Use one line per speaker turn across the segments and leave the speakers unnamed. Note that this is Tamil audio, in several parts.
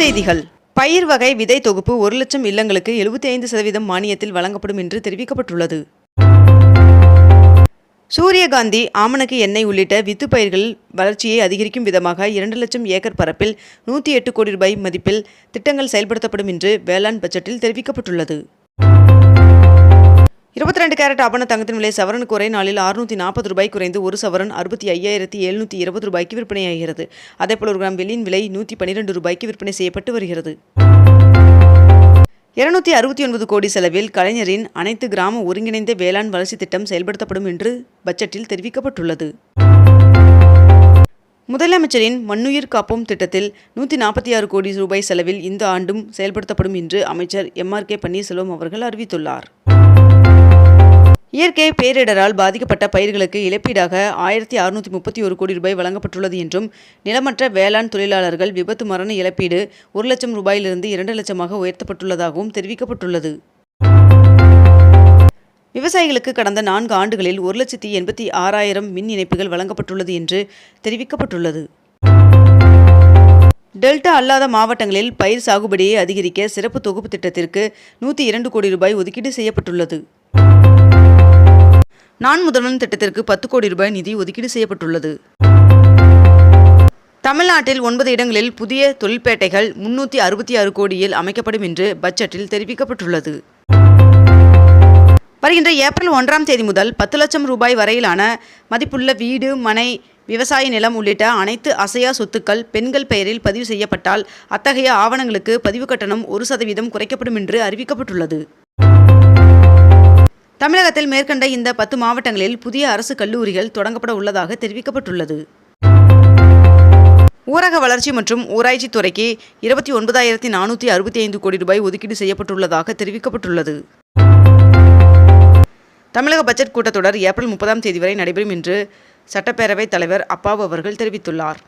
செய்திகள் பயிர் வகை விதை தொகுப்பு ஒரு லட்சம் இல்லங்களுக்கு எழுபத்தி ஐந்து சதவீதம் மானியத்தில் வழங்கப்படும் என்று தெரிவிக்கப்பட்டுள்ளது சூரியகாந்தி ஆமணக்கு எண்ணெய் உள்ளிட்ட வித்து பயிர்கள் வளர்ச்சியை அதிகரிக்கும் விதமாக இரண்டு லட்சம் ஏக்கர் பரப்பில் நூற்றி எட்டு கோடி ரூபாய் மதிப்பில் திட்டங்கள் செயல்படுத்தப்படும் என்று வேளாண் பட்ஜெட்டில் தெரிவிக்கப்பட்டுள்ளது இருபத்தி ரெண்டு கேரட் ஆபண தங்கத்தின் விலை சவரன் குறை நாளில் அறுநூற்றி நாற்பது ரூபாய் குறைந்து ஒரு சவரன் அறுபத்தி ஐயாயிரத்தி எழுநூற்றி இருபது ரூபாய்க்கு விற்பனையாகிறது அதேபோல் ஒரு கிராம் வெள்ளியின் விலை நூற்றி பன்னிரெண்டு ரூபாய்க்கு விற்பனை செய்யப்பட்டு வருகிறது இருநூத்தி அறுபத்தி ஒன்பது கோடி செலவில் கலைஞரின் அனைத்து கிராம ஒருங்கிணைந்த வேளாண் வளர்ச்சி திட்டம் செயல்படுத்தப்படும் என்று பட்ஜெட்டில் தெரிவிக்கப்பட்டுள்ளது முதலமைச்சரின் மண்ணுயிர் காப்போம் திட்டத்தில் நூற்றி நாற்பத்தி ஆறு கோடி ரூபாய் செலவில் இந்த ஆண்டும் செயல்படுத்தப்படும் என்று அமைச்சர் எம் ஆர் கே பன்னீர்செல்வம் அவர்கள் அறிவித்துள்ளார் இயற்கை பேரிடரால் பாதிக்கப்பட்ட பயிர்களுக்கு இழப்பீடாக ஆயிரத்தி அறுநூற்றி முப்பத்தி ஒரு கோடி ரூபாய் வழங்கப்பட்டுள்ளது என்றும் நிலமற்ற வேளாண் தொழிலாளர்கள் விபத்து மரண இழப்பீடு ஒரு லட்சம் ரூபாயிலிருந்து இரண்டு லட்சமாக உயர்த்தப்பட்டுள்ளதாகவும் தெரிவிக்கப்பட்டுள்ளது விவசாயிகளுக்கு கடந்த நான்கு ஆண்டுகளில் ஒரு லட்சத்தி எண்பத்தி ஆறாயிரம் மின் இணைப்புகள் வழங்கப்பட்டுள்ளது என்று தெரிவிக்கப்பட்டுள்ளது டெல்டா அல்லாத மாவட்டங்களில் பயிர் சாகுபடியை அதிகரிக்க சிறப்பு தொகுப்பு திட்டத்திற்கு நூற்றி இரண்டு கோடி ரூபாய் ஒதுக்கீடு செய்யப்பட்டுள்ளது நான் முதல்வன் திட்டத்திற்கு பத்து கோடி ரூபாய் நிதி ஒதுக்கீடு செய்யப்பட்டுள்ளது தமிழ்நாட்டில் ஒன்பது இடங்களில் புதிய தொழில்பேட்டைகள் முன்னூற்றி அறுபத்தி ஆறு கோடியில் அமைக்கப்படும் என்று பட்ஜெட்டில் தெரிவிக்கப்பட்டுள்ளது வருகின்ற ஏப்ரல் ஒன்றாம் தேதி முதல் பத்து லட்சம் ரூபாய் வரையிலான மதிப்புள்ள வீடு மனை விவசாய நிலம் உள்ளிட்ட அனைத்து அசையா சொத்துக்கள் பெண்கள் பெயரில் பதிவு செய்யப்பட்டால் அத்தகைய ஆவணங்களுக்கு பதிவு கட்டணம் ஒரு சதவீதம் குறைக்கப்படும் என்று அறிவிக்கப்பட்டுள்ளது தமிழகத்தில் மேற்கண்ட இந்த பத்து மாவட்டங்களில் புதிய அரசு கல்லூரிகள் தொடங்கப்பட உள்ளதாக தெரிவிக்கப்பட்டுள்ளது ஊரக வளர்ச்சி மற்றும் ஊராட்சி துறைக்கு இருபத்தி ஒன்பதாயிரத்தி நானூற்றி அறுபத்தி ஐந்து கோடி ரூபாய் ஒதுக்கீடு செய்யப்பட்டுள்ளதாக தெரிவிக்கப்பட்டுள்ளது தமிழக பட்ஜெட் கூட்டத்தொடர் ஏப்ரல் முப்பதாம் தேதி வரை நடைபெறும் என்று சட்டப்பேரவைத் தலைவர் அப்பாவு அவர்கள் தெரிவித்துள்ளார்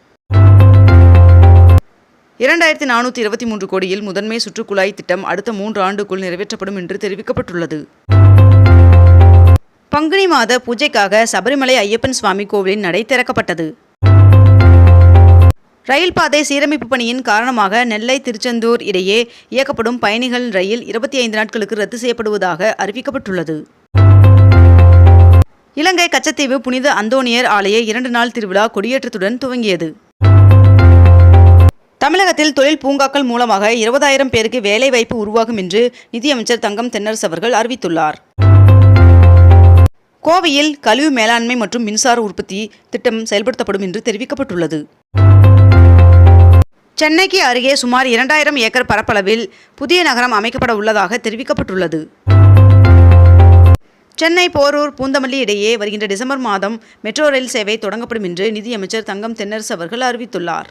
இரண்டாயிரத்தி நானூற்றி இருபத்தி மூன்று கோடியில் முதன்மை சுற்றுக்குழாய் திட்டம் அடுத்த மூன்று ஆண்டுக்குள் நிறைவேற்றப்படும் என்று தெரிவிக்கப்பட்டுள்ளது பங்குனி மாத பூஜைக்காக சபரிமலை ஐயப்பன் சுவாமி கோவிலின் நடை திறக்கப்பட்டது ரயில் பாதை சீரமைப்பு பணியின் காரணமாக நெல்லை திருச்செந்தூர் இடையே இயக்கப்படும் பயணிகள் ரயில் இருபத்தி ஐந்து நாட்களுக்கு ரத்து செய்யப்படுவதாக அறிவிக்கப்பட்டுள்ளது இலங்கை கச்சத்தீவு புனித அந்தோனியர் ஆலய இரண்டு நாள் திருவிழா கொடியேற்றத்துடன் துவங்கியது தமிழகத்தில் தொழில் பூங்காக்கள் மூலமாக இருபதாயிரம் பேருக்கு வேலைவாய்ப்பு உருவாகும் என்று நிதியமைச்சர் தங்கம் தென்னரசு அவர்கள் அறிவித்துள்ளார் கோவையில் கழிவு மேலாண்மை மற்றும் மின்சார உற்பத்தி திட்டம் செயல்படுத்தப்படும் என்று தெரிவிக்கப்பட்டுள்ளது சென்னைக்கு அருகே சுமார் இரண்டாயிரம் ஏக்கர் பரப்பளவில் புதிய நகரம் அமைக்கப்பட உள்ளதாக தெரிவிக்கப்பட்டுள்ளது சென்னை போரூர் பூந்தமல்லி இடையே வருகின்ற டிசம்பர் மாதம் மெட்ரோ ரயில் சேவை தொடங்கப்படும் என்று நிதியமைச்சர் தங்கம் தென்னரசு அவர்கள் அறிவித்துள்ளார்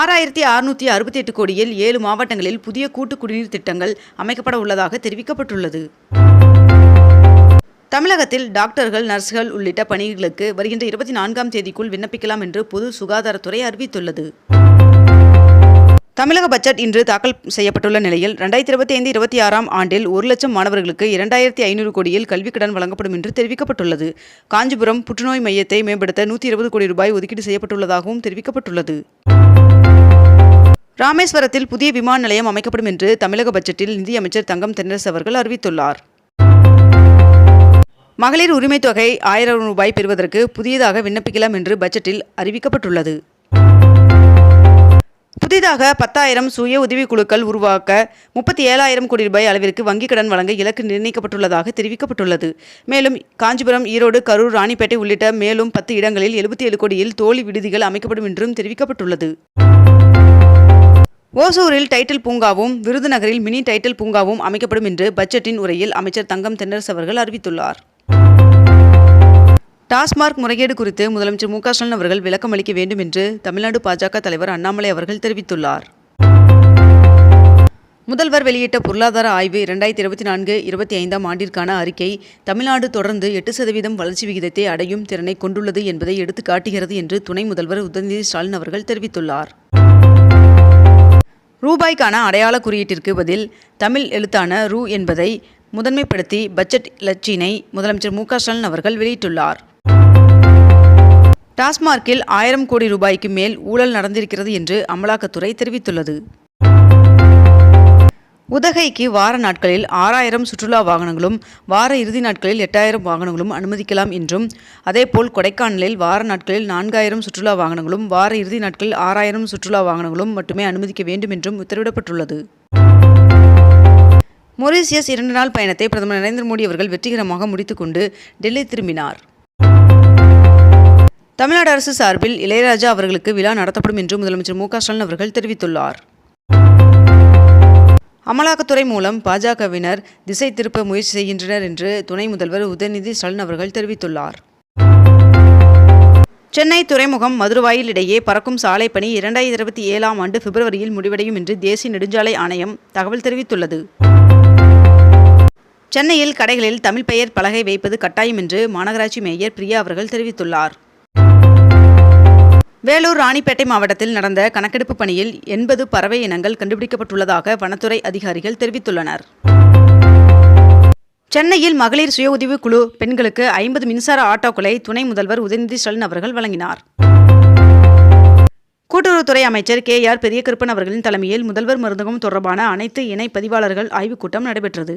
ஆறாயிரத்தி அறுநூற்றி அறுபத்தி எட்டு கோடியில் ஏழு மாவட்டங்களில் புதிய கூட்டு குடிநீர் திட்டங்கள் அமைக்கப்பட உள்ளதாக தெரிவிக்கப்பட்டுள்ளது தமிழகத்தில் டாக்டர்கள் நர்ஸ்கள் உள்ளிட்ட பணிகளுக்கு வருகின்ற இருபத்தி நான்காம் தேதிக்குள் விண்ணப்பிக்கலாம் என்று பொது சுகாதாரத்துறை அறிவித்துள்ளது தமிழக பட்ஜெட் இன்று தாக்கல் செய்யப்பட்டுள்ள நிலையில் ரெண்டாயிரத்தி இருபத்தி ஐந்து இருபத்தி ஆறாம் ஆண்டில் ஒரு லட்சம் மாணவர்களுக்கு இரண்டாயிரத்தி ஐநூறு கோடியில் கல்விக் கடன் வழங்கப்படும் என்று தெரிவிக்கப்பட்டுள்ளது காஞ்சிபுரம் புற்றுநோய் மையத்தை மேம்படுத்த நூற்றி இருபது கோடி ரூபாய் ஒதுக்கீடு செய்யப்பட்டுள்ளதாகவும் தெரிவிக்கப்பட்டுள்ளது ராமேஸ்வரத்தில் புதிய விமான நிலையம் அமைக்கப்படும் என்று தமிழக பட்ஜெட்டில் நிதியமைச்சர் தங்கம் தென்னரசு அவர்கள் அறிவித்துள்ளார் மகளிர் உரிமை தொகை ஆயிரம் ரூபாய் பெறுவதற்கு புதியதாக விண்ணப்பிக்கலாம் என்று பட்ஜெட்டில் அறிவிக்கப்பட்டுள்ளது புதிதாக பத்தாயிரம் சுய உதவிக்குழுக்கள் உருவாக்க முப்பத்தி ஏழாயிரம் கோடி ரூபாய் அளவிற்கு வங்கிக் கடன் வழங்க இலக்கு நிர்ணயிக்கப்பட்டுள்ளதாக தெரிவிக்கப்பட்டுள்ளது மேலும் காஞ்சிபுரம் ஈரோடு கரூர் ராணிப்பேட்டை உள்ளிட்ட மேலும் பத்து இடங்களில் எழுபத்தி ஏழு கோடியில் தோழி விடுதிகள் அமைக்கப்படும் என்றும் தெரிவிக்கப்பட்டுள்ளது ஓசூரில் டைட்டில் பூங்காவும் விருதுநகரில் மினி டைட்டில் பூங்காவும் அமைக்கப்படும் என்று பட்ஜெட்டின் உரையில் அமைச்சர் தங்கம் தென்னரசு அவர்கள் அறிவித்துள்ளார் டாஸ்மார்க் முறைகேடு குறித்து முதலமைச்சர் மு ஸ்டாலின் அவர்கள் விளக்கம் அளிக்க வேண்டும் என்று தமிழ்நாடு பாஜக தலைவர் அண்ணாமலை அவர்கள் தெரிவித்துள்ளார் முதல்வர் வெளியிட்ட பொருளாதார ஆய்வு இரண்டாயிரத்தி இருபத்தி நான்கு இருபத்தி ஐந்தாம் ஆண்டிற்கான அறிக்கை தமிழ்நாடு தொடர்ந்து எட்டு சதவீதம் வளர்ச்சி விகிதத்தை அடையும் திறனை கொண்டுள்ளது என்பதை எடுத்துக்காட்டுகிறது என்று துணை முதல்வர் உதயநிதி ஸ்டாலின் அவர்கள் தெரிவித்துள்ளார் ரூபாய்க்கான அடையாள குறியீட்டிற்கு பதில் தமிழ் எழுத்தான ரூ என்பதை முதன்மைப்படுத்தி பட்ஜெட் இலட்சினை முதலமைச்சர் மு ஸ்டாலின் அவர்கள் வெளியிட்டுள்ளார் டாஸ்மார்க்கில் ஆயிரம் கோடி ரூபாய்க்கு மேல் ஊழல் நடந்திருக்கிறது என்று அமலாக்கத்துறை தெரிவித்துள்ளது உதகைக்கு வார நாட்களில் ஆறாயிரம் சுற்றுலா வாகனங்களும் வார இறுதி நாட்களில் எட்டாயிரம் வாகனங்களும் அனுமதிக்கலாம் என்றும் அதேபோல் கொடைக்கானலில் வார நாட்களில் நான்காயிரம் சுற்றுலா வாகனங்களும் வார இறுதி நாட்களில் ஆறாயிரம் சுற்றுலா வாகனங்களும் மட்டுமே அனுமதிக்க வேண்டும் என்றும் உத்தரவிடப்பட்டுள்ளது மொரீசியஸ் இரண்டு நாள் பயணத்தை பிரதமர் நரேந்திர மோடி அவர்கள் வெற்றிகரமாக முடித்துக்கொண்டு டெல்லி திரும்பினார் தமிழ்நாடு அரசு சார்பில் இளையராஜா அவர்களுக்கு விழா நடத்தப்படும் என்று முதலமைச்சர் மு ஸ்டாலின் அவர்கள் தெரிவித்துள்ளார் அமலாக்கத்துறை மூலம் பாஜகவினர் திசை திருப்ப முயற்சி செய்கின்றனர் என்று துணை முதல்வர் உதயநிதி ஸ்டாலின் அவர்கள் தெரிவித்துள்ளார் சென்னை துறைமுகம் மதுரவாயில் இடையே பறக்கும் சாலை பணி இரண்டாயிரத்தி இருபத்தி ஏழாம் ஆண்டு பிப்ரவரியில் முடிவடையும் என்று தேசிய நெடுஞ்சாலை ஆணையம் தகவல் தெரிவித்துள்ளது சென்னையில் கடைகளில் தமிழ் பெயர் பலகை வைப்பது கட்டாயம் என்று மாநகராட்சி மேயர் பிரியா அவர்கள் தெரிவித்துள்ளார் வேலூர் ராணிப்பேட்டை மாவட்டத்தில் நடந்த கணக்கெடுப்பு பணியில் எண்பது பறவை இனங்கள் கண்டுபிடிக்கப்பட்டுள்ளதாக வனத்துறை அதிகாரிகள் தெரிவித்துள்ளனர் சென்னையில் மகளிர் சுய குழு பெண்களுக்கு ஐம்பது மின்சார ஆட்டோக்களை துணை முதல்வர் உதயநிதி ஸ்டாலின் அவர்கள் வழங்கினார் கூட்டுறவுத்துறை அமைச்சர் கே ஆர் பெரியகிருப்பன் அவர்களின் தலைமையில் முதல்வர் மருந்தகம் தொடர்பான அனைத்து இணை பதிவாளர்கள் ஆய்வுக் கூட்டம் நடைபெற்றது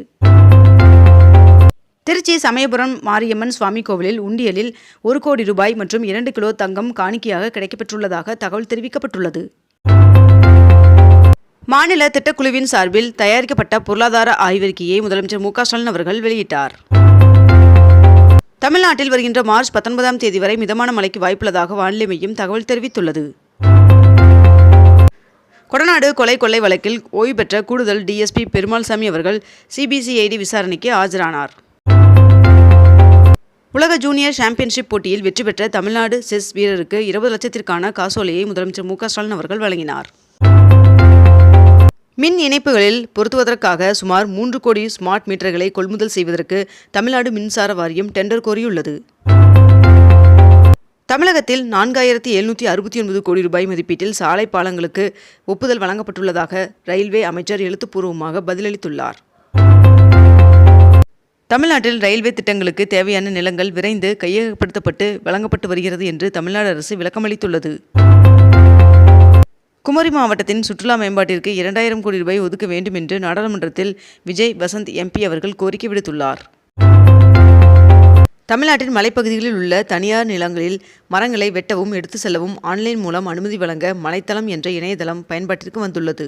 திருச்சி சமயபுரம் மாரியம்மன் சுவாமி கோவிலில் உண்டியலில் ஒரு கோடி ரூபாய் மற்றும் இரண்டு கிலோ தங்கம் காணிக்கையாக கிடைக்கப்பெற்றுள்ளதாக தகவல் தெரிவிக்கப்பட்டுள்ளது மாநில திட்டக்குழுவின் சார்பில் தயாரிக்கப்பட்ட பொருளாதார ஆய்வறிக்கையை முதலமைச்சர் மு ஸ்டாலின் அவர்கள் வெளியிட்டார் தமிழ்நாட்டில் வருகின்ற மார்ச் பத்தொன்பதாம் தேதி வரை மிதமான மழைக்கு வாய்ப்புள்ளதாக வானிலை மையம் தகவல் தெரிவித்துள்ளது கொடநாடு கொலை கொள்ளை வழக்கில் ஓய்வு பெற்ற கூடுதல் டிஎஸ்பி பெருமாள்சாமி அவர்கள் சிபிசிஐடி விசாரணைக்கு ஆஜரானார் உலக ஜூனியர் சாம்பியன்ஷிப் போட்டியில் வெற்றி பெற்ற தமிழ்நாடு செஸ் வீரருக்கு இருபது லட்சத்திற்கான காசோலையை முதலமைச்சர் மு ஸ்டாலின் அவர்கள் வழங்கினார் மின் இணைப்புகளில் பொருத்துவதற்காக சுமார் மூன்று கோடி ஸ்மார்ட் மீட்டர்களை கொள்முதல் செய்வதற்கு தமிழ்நாடு மின்சார வாரியம் டெண்டர் கோரியுள்ளது தமிழகத்தில் நான்காயிரத்தி எழுநூத்தி அறுபத்தி ஒன்பது கோடி ரூபாய் மதிப்பீட்டில் சாலை பாலங்களுக்கு ஒப்புதல் வழங்கப்பட்டுள்ளதாக ரயில்வே அமைச்சர் எழுத்துப்பூர்வமாக பதிலளித்துள்ளார் தமிழ்நாட்டில் ரயில்வே திட்டங்களுக்கு தேவையான நிலங்கள் விரைந்து கையகப்படுத்தப்பட்டு வழங்கப்பட்டு வருகிறது என்று தமிழ்நாடு அரசு விளக்கமளித்துள்ளது குமரி மாவட்டத்தின் சுற்றுலா மேம்பாட்டிற்கு இரண்டாயிரம் கோடி ரூபாய் ஒதுக்க வேண்டும் என்று நாடாளுமன்றத்தில் விஜய் வசந்த் எம்பி அவர்கள் கோரிக்கை விடுத்துள்ளார் தமிழ்நாட்டின் மலைப்பகுதிகளில் உள்ள தனியார் நிலங்களில் மரங்களை வெட்டவும் எடுத்து செல்லவும் ஆன்லைன் மூலம் அனுமதி வழங்க மலைத்தளம் என்ற இணையதளம் பயன்பாட்டிற்கு வந்துள்ளது